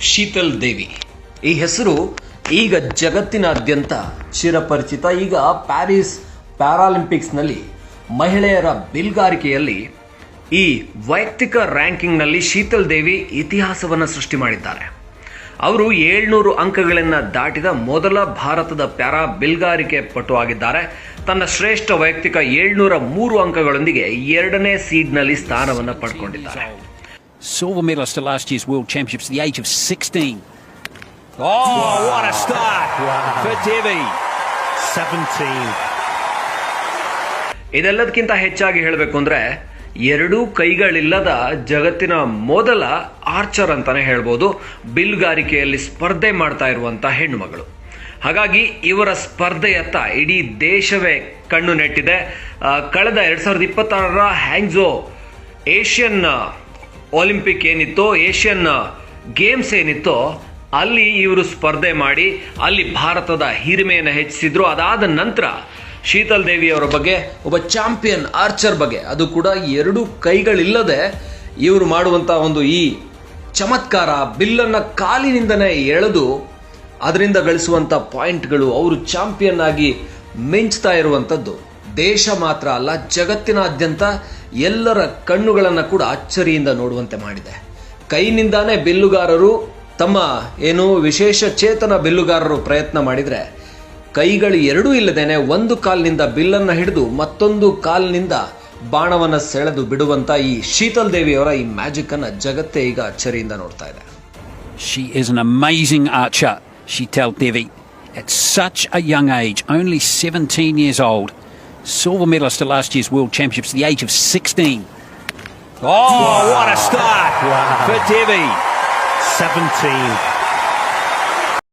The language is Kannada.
ಶೀತಲ್ ದೇವಿ. ಈ ಹೆಸರು ಈಗ ಜಗತ್ತಿನಾದ್ಯಂತ ಚಿರಪರಿಚಿತ. ಈಗ ಪ್ಯಾರಿಸ್ ಪ್ಯಾರಾಲಿಂಪಿಕ್ಸ್ನಲ್ಲಿ ಮಹಿಳೆಯರ ಬಿಲ್ಗಾರಿಕೆಯಲ್ಲಿ ಈ ವೈಯಕ್ತಿಕ ರ್ಯಾಂಕಿಂಗ್ನಲ್ಲಿ ಶೀತಲ್ ದೇವಿ ಇತಿಹಾಸವನ್ನು ಸೃಷ್ಟಿ ಮಾಡಿದ್ದಾರೆ. ಅವರು ಏಳ್ನೂರು ಅಂಕಗಳನ್ನು ದಾಟಿದ ಮೊದಲ ಭಾರತದ ಪ್ಯಾರಾ ಬಿಲ್ಗಾರಿಕೆ ಪಟು ಆಗಿದ್ದಾರೆ. ತನ್ನ ಶ್ರೇಷ್ಠ ವೈಯಕ್ತಿಕ ಏಳ್ನೂರ ಮೂರು ಅಂಕಗಳೊಂದಿಗೆ ಎರಡನೇ ಸೀಡ್ನಲ್ಲಿ ಸ್ಥಾನವನ್ನು ಪಡ್ಕೊಂಡಿದ್ದಾರೆ. Silver medalist at last year's World Championships at the age of 16. Oh, what a start for Devi. 17. ಇದೆಲ್ಲದಕ್ಕಿಂತ ಹೆಚ್ಚಾಗಿ ಹೇಳಬೇಕು ಅಂದ್ರೆ ಎರಡೂ ಕೈಗಳಿಲ್ಲದ ಜಗತ್ತಿನ ಮೊದಲ ಆರ್ಚರ್ ಅಂತಾನೆ ಹೇಳ್ಬೋದು ಬಿಲ್ಗಾರಿಕೆಯಲ್ಲಿ ಸ್ಪರ್ಧೆ ಮಾಡ್ತಾ ಇರುವಂಥ ಹೆಣ್ಣುಮಗಳು ಹಾಗಾಗಿ ಇವರ ಸ್ಪರ್ಧೆಯತ್ತ ಇಡೀ ದೇಶವೇ ಕಣ್ಣು ನೆಟ್ಟಿದೆ ಕಳೆದ ಎರಡು ಸಾವಿರದ ಇಪ್ಪತ್ತಾರರ ಹ್ಯಾಂಗ್ಝೋ ಏಷ್ಯನ್ ಒಲಿಂಪಿಕ್ ಏನಿತ್ತೋ ಏಷ್ಯನ್ ಗೇಮ್ಸ್ ಏನಿತ್ತೋ, ಅಲ್ಲಿ ಇವರು ಸ್ಪರ್ಧೆ ಮಾಡಿ, ಅಲ್ಲಿ ಭಾರತದ ಹಿರಿಮೆಯನ್ನು ಹೆಚ್ಚಿಸಿದ್ರು. ಅದಾದ ನಂತರ ಶೀತಲ್ ದೇವಿ ಅವರ ಬಗ್ಗೆ, ಒಬ್ಬ ಚಾಂಪಿಯನ್ ಆರ್ಚರ್ ಬಗ್ಗೆ, ಅದು ಕೂಡ ಎರಡು ಕೈಗಳಿಲ್ಲದೆ ಇವರು ಮಾಡುವಂತ ಒಂದು ಈ ಚಮತ್ಕಾರ ಬಿಲ್ಲನ್ನು ಕಾಲಿನಿಂದನೇ ಎಳೆದು, ಅದರಿಂದ ಗಳಿಸುವಂತ ಪಾಯಿಂಟ್ಗಳು ಅವರು ಚಾಂಪಿಯನ್ ಆಗಿ ಮಿಂಚ್ತಾ ಇರುವಂಥದ್ದು ದೇಶ ಮಾತ್ರ ಅಲ್ಲ ಜಗತ್ತಿನಾದ್ಯಂತ ಎಲ್ಲರ ಕಣ್ಣುಗಳನ್ನು ಕೂಡ ಅಚ್ಚರಿಯಿಂದ ನೋಡುವಂತೆ ಮಾಡಿದೆ ಕೈನಿಂದಾನೇ ಬಿಲ್ಲುಗಾರರು ತಮ್ಮ ಏನು ವಿಶೇಷ ಚೇತನ ಬಿಲ್ಲುಗಾರರು ಪ್ರಯತ್ನ ಮಾಡಿದರೆ ಕೈಗಳು ಎರಡೂ ಇಲ್ಲದೇನೆ ಒಂದು ಕಾಲಿನಿಂದ ಬಿಲ್ಲನ್ನು ಹಿಡಿದು ಮತ್ತೊಂದು ಕಾಲಿನಿಂದ ಬಾಣವನ್ನು ಸೆಳೆದು ಬಿಡುವಂಥ ಈ ಶೀತಲ್ ದೇವಿಯವರ ಈ ಮ್ಯಾಜಿಕ್ಕನ್ನು ಜಗತ್ತೇ ಈಗ ಅಚ್ಚರಿಯಿಂದ ನೋಡ್ತಾ ಇದೆ She is an amazing archer, Shital Devi. At such a young age, only 17 years old, silver medalist at last year's World Championships at the age of 16. Oh, what a start for Devi. 17.